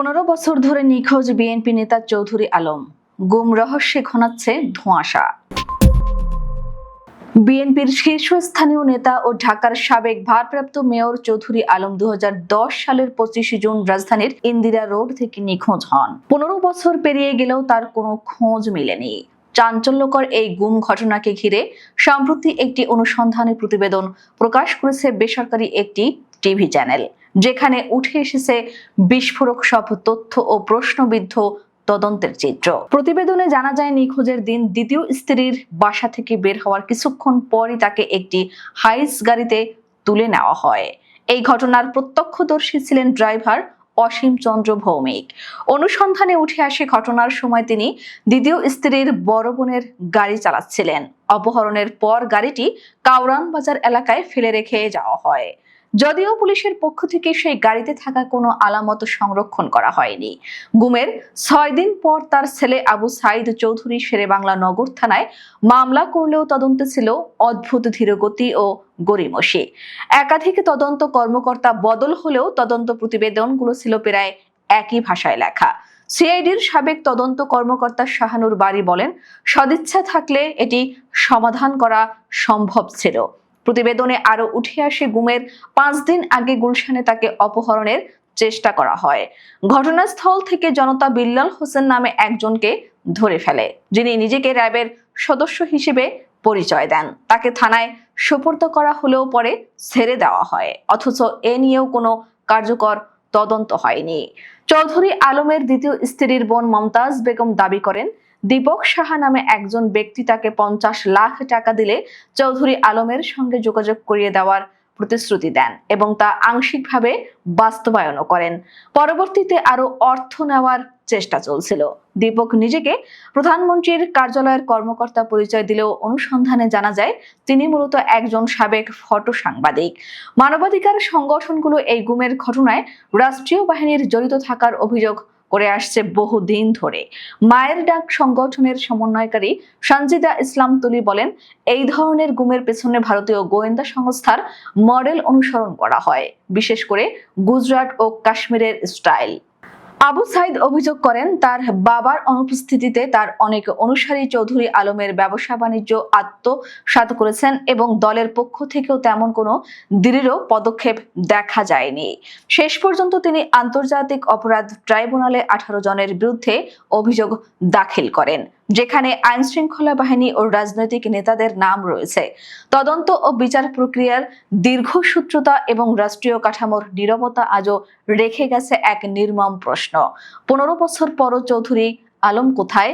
পনেরো বছর ধরে নিখোঁজ বিএনপি নেতা চৌধুরী আলম। গুম রহস্যে ঘনাচ্ছে ধোঁয়াশা। বিএনপির শীর্ষস্থানীয় নেতা ও ঢাকার সাবেক ভারপ্রাপ্ত মেয়র চৌধুরী আলম দুহাজার দশ সালের পঁচিশে জুন রাজধানীর ইন্দিরা রোড থেকে নিখোঁজ হন। পনেরো বছর পেরিয়ে গেলেও তার কোনো খোঁজ মেলেনি। চাঞ্চল্যকর এই গুম ঘটনাকে ঘিরে সম্প্রতি একটি অনুসন্ধানী প্রতিবেদন প্রকাশ করেছে বেসরকারি একটি টিভি চ্যানেল। যেখানে উঠে এসেছে বিস্ফোরক সব তথ্য ও প্রশ্নবিদ্ধ তদন্তের চিত্র। প্রতিবেদনে জানা যায়, নিখোঁজের দিন দ্বিতীয় স্ত্রীর বাসা থেকে বের হওয়ার কিছুক্ষণ পরই তাকে একটি হাইস গাড়িতে তুলে নেওয়া হয়। এই ঘটনার প্রত্যক্ষদর্শী ছিলেন ড্রাইভার অসীম চন্দ্র ভৌমিক। অনুসন্ধানে উঠে আসে ঘটনার সময় তিনি দ্বিতীয় স্ত্রীর বড় বোনের গাড়ি চালাচ্ছিলেন। অপহরণের পর গাড়িটি কাউরান বাজার এলাকায় ফেলে রেখে যাওয়া হয়। যদিও পুলিশের পক্ষ থেকে সেই গাড়িতে থাকা কোনো আলামত সংরক্ষণ করা হয়নি। গুমের ছয় দিন পর তার ছেলে আবু সাইদ চৌধুরী শেরে বাংলা নগর থানায় মামলা করলেও তদন্তে ছিল অদ্ভুত ধীরগতি ও গরিমসি একাধিক তদন্ত কর্মকর্তা বদল হলেও তদন্ত প্রতিবেদনগুলো ছিল প্রায় একই ভাষায় লেখা। সিআইডির সাবেক তদন্ত কর্মকর্তা শাহানুর বাড়ি বলেন, সদিচ্ছা থাকলে এটি সমাধান করা সম্ভব ছিল। প্রতিবেদনে আরও উঠে আসে গুমের পাঁচ দিন আগে গুলশানে তাকে অপহরণের চেষ্টা করা হয়। ঘটনাস্থল থেকে জনতা বিল্লাল হোসেন নামে একজনকে ধরে ফেলে, যিনি নিজেকে র্যাবের সদস্য হিসেবে পরিচয় দেন। তাকে থানায় সোপর্দ করা হলেও পরে ছেড়ে দেওয়া হয়, অথচ এ নিয়েও কোনো কার্যকর তদন্ত হয়নি। চৌধুরী আলমের দ্বিতীয় স্ত্রীর বোন মমতাজ বেগম দাবি করেন দীপক সাহা নামে একজন ব্যক্তি তাকে পঞ্চাশ লাখ টাকা দিলে চৌধুরী আলমের সঙ্গে যোগাযোগ করিয়ে দেওয়ার প্রতিশ্রুতি দেন এবং তা আংশিকভাবে বাস্তবায়নও করেন। পরবর্তীতে আরও অর্থ নেওয়ার চেষ্টা চলছিল। দীপক নিজেকে প্রধানমন্ত্রীর কার্যালয়ের কর্মকর্তা পরিচয় দিলেও অনুসন্ধানে জানা যায়, তিনি মূলত একজন সাবেক ফটো সাংবাদিক। মানবাধিকার সংগঠনগুলো এই গুমের ঘটনায় রাষ্ট্রীয় বাহিনীর জড়িত থাকার অভিযোগ করে আসছে বহুদিন ধরে। মায়ের ডাক সংগঠনের সমন্বয়কারী সঞ্জিদা ইসলাম তুলি বলেন, এই ধরনের গুমের পেছনে ভারতীয় গোয়েন্দা সংস্থার মডেল অনুসরণ করা হয়, বিশেষ করে গুজরাট ও কাশ্মীরের স্টাইল। আবু সাইদ অভিযোগ করেন, তার বাবার অনুপস্থিতিতে তার অনেক অনুসারী চৌধুরী আলমের ব্যবসা বাণিজ্য আত্মসাত করেছেন এবং দলের পক্ষ থেকেও তেমন কোনো দৃঢ় পদক্ষেপ দেখা যায়নি। শেষ পর্যন্ত তিনি আন্তর্জাতিক অপরাধ ট্রাইব্যুনালে আঠারো জনের বিরুদ্ধে অভিযোগ দাখিল করেন। যেখানে আইন শৃঙ্খলা বাহিনী ও রাজনৈতিক নেতাদের নাম রয়েছে। তদন্ত ও বিচার প্রক্রিয়ার দীর্ঘসূত্রতা এবং রাষ্ট্রীয় কাঠামোর নিরবতা আজও রেখে গেছে এক নির্মম প্রশ্ন। পনেরো বছর পর চৌধুরী আলম কোথায়?